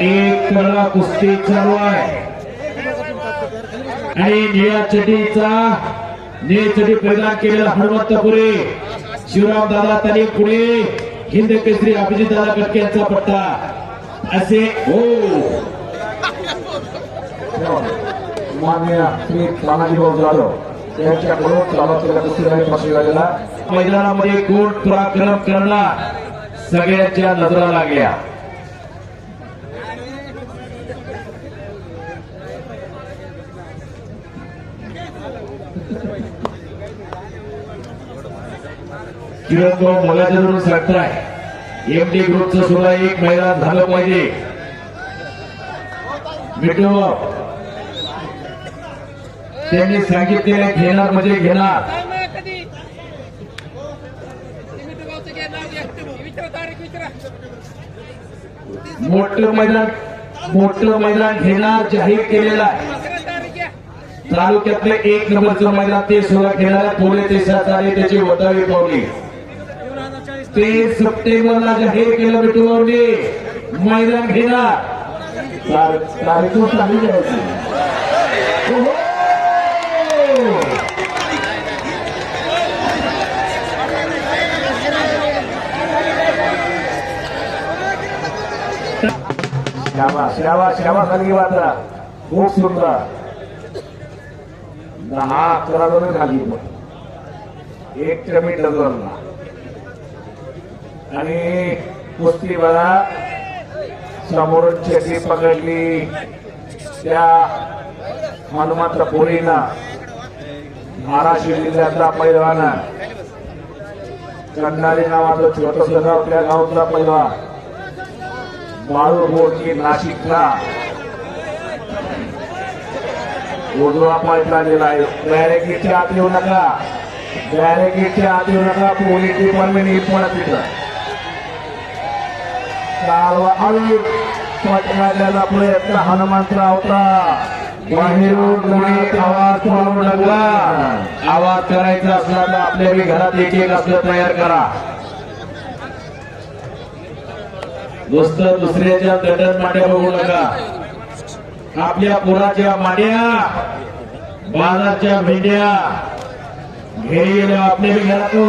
एक कडा कुस्ती चालू आहे. आणि निळ्या चटीचा निळी चटी परिधान केलेला हनुमंतपुरे शिवराम दादा तरी पुढे हिंद केसरी अभिजित दादा कटके यांचा पट्टा. असे हो. मान्य श्री तानाजी जाधव यांच्याकडून चालू झालेला मैदानामध्ये कोण पराक्रम करणार? सगळ्यांच्या नजरा लागल्या किरण भाऊ मोलाच्या धरून सांगताय एमडी ग्रुपचं सुद्धा एक मैदान झालं पाहिजे. मिठू त्यांनी सांगितलेले घेणार म्हणजे घेणार. मोठं मैदान मोठं मैदान घेणार जाहीर केलेलं आहे. तालुक्यातले एक नंबरचं मैदान ते सुद्धा घेणार पुणे ते सातारे त्याची वटावी पावली. ते सप्टेंबरला जाहीर केलं मिठूभाऊनी मैदान घेणार. कार्य- कार्यक्रम श्यामा श्यामा श्यामा खाली वाचा खूप सुंदर. दहा अकरा जण खाली एक कमी डझनला आणि कुस्ती बघा. समोरून चेती पकडली. त्या हनुमंत पुरीना महाराष्ट्र जिल्ह्यातला पैलवान. कंडारी नावाचं छोटस गाव त्या गावातला पैलवान. बाळू बोडकी नाशिकला. उजवा पाय काढलेला आहे बॅरेगेटच्या आत येऊ नका. बॅरेगेटच्या आत येऊ नका. पोलीस डिपार्टमेंट येत म्हणा तिथं. कालवा पटकायला प्रयत्न हनुमंतरावचा बाहेरून कोणी आवाज पडू लागला. आवाज करायचा असला तर आपल्या घरात एक एक असलं तयार करा. नुसतं दुसऱ्याच्या दटन मांड्या बघू नका. आपल्या पुराच्या मांड्या बाजारच्या भेंड्या घेईल आपल्या घरात. हो.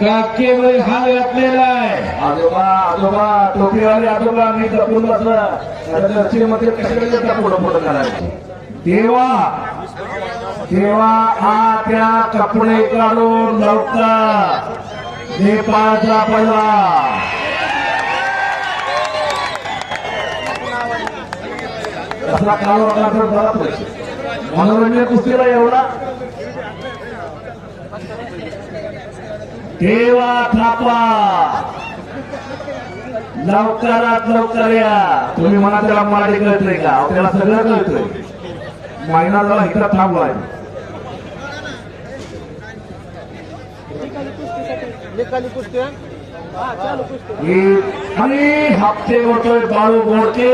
काकेवर हात घातलेला आहे. आजोबा आजोबा टोपीवाले आजोबा मी जपून बसला दक्षिणमध्ये कशाकडे पुढं पुढं करायचं तेव्हा तेव्हा हा त्या कपडे काढून नव्हता नेपाळचा पहिला कसला काळ मनोरंजन कुस्तीला एवढा. देवा थापा. लवकरात लवकर या. तुम्ही म्हणा त्याला मराठी नाही का? आपल्याला सगळं कळतंय. महिना झाला इकडं थांबलाय. निकाली कुस्ती हा चालू कुस्ती ही- आणि हप्ते होतोय बाळू गोडके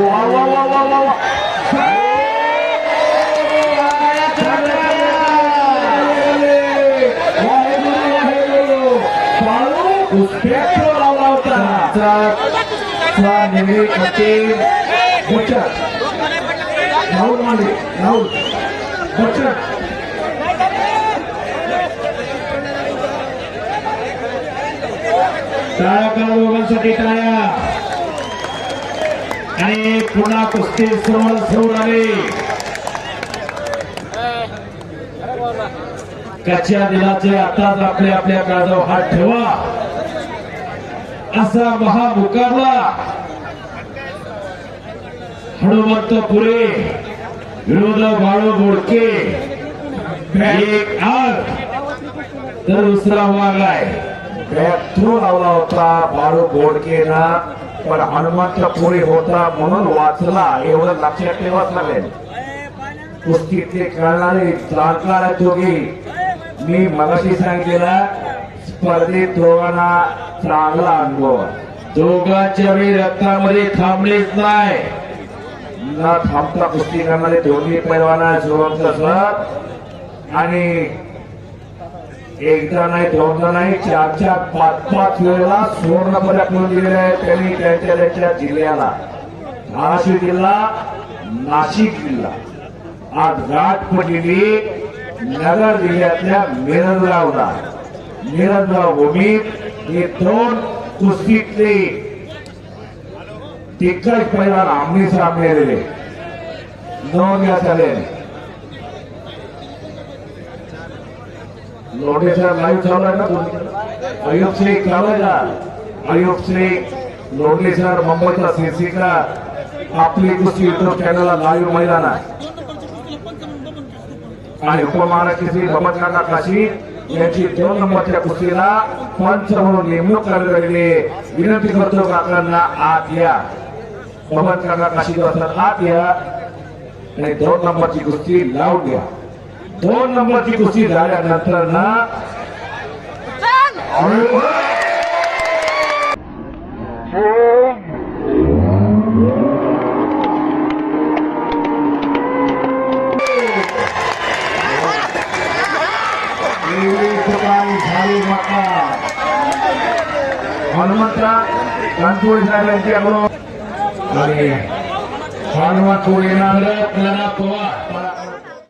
वा टाळ्या करा दोघांसाठी टाळ्या. आणि पुन्हा कुस्ती समोर सुरू आले कच्च्या दिलाचे आताच आपले आपल्या काळजाव हात ठेवा. असा महा मुकाबला. हनुमंत पुरे विनोद बाळू बोडके. एक आग तर दुसरा वाघ आहे. बॅथू लावला होता बाळू गोडकेना पण हनुमंत पुरी होता म्हणून वाचला एवढं लक्षात ठेवत लागेल कुस्तीतले खेळणारे जाणकार दोघी मी मगाशी सांगितलेला स्पर्धेत दोघांना चांगला अनुभव. दोघांच्या वेळी रक्तामध्ये थांबलेच नाही. न थांबता कुस्ती करणारे दोन्ही पैलवाना जोरात आणि एकदा नाही दोनदा नाही चार चार पाच पाच वेळेला सुवर्ण पदक मिळून दिलेले आहे त्यांनी त्यांच्या त्यांच्या जिल्ह्याला. धाराशिव जिल्हा नाशिक जिल्हा. आज गाठ पडलेली नगर जिल्ह्यातल्या मिरजगावला. मिरजगाव भूमीत हे दोन कुस्तीतले दिग्गज पहिला आमने सामने आलेले घ्या चालेल लोढेचा लाईव्ह चालू आहे ना? अयुब शेख चालू आहे का अयुब शेख लोढे सर मुंबईचा शीर्षिका आपली कुस्ती युट्यूब चॅनलला लाईव्ह मैदान आहे. आणि उपमहाराष्ट्र श्री काशी यांची दोन नंबरच्या कुस्तीला पंच म्हणून नेमणूक करण्यात आलेली विनंती करतो काकांना आत या. बबन काका काशी असतात आत या. आणि दोन नंबरची कुस्ती लावून घ्या दोन नंबरची कुस्ती झाल्यानंतर ना ठिकाणी झाली माता हनुमंता कांतोळी साहेब यांच्याकडून आणि हनुमंत येणार परत नाना पवार.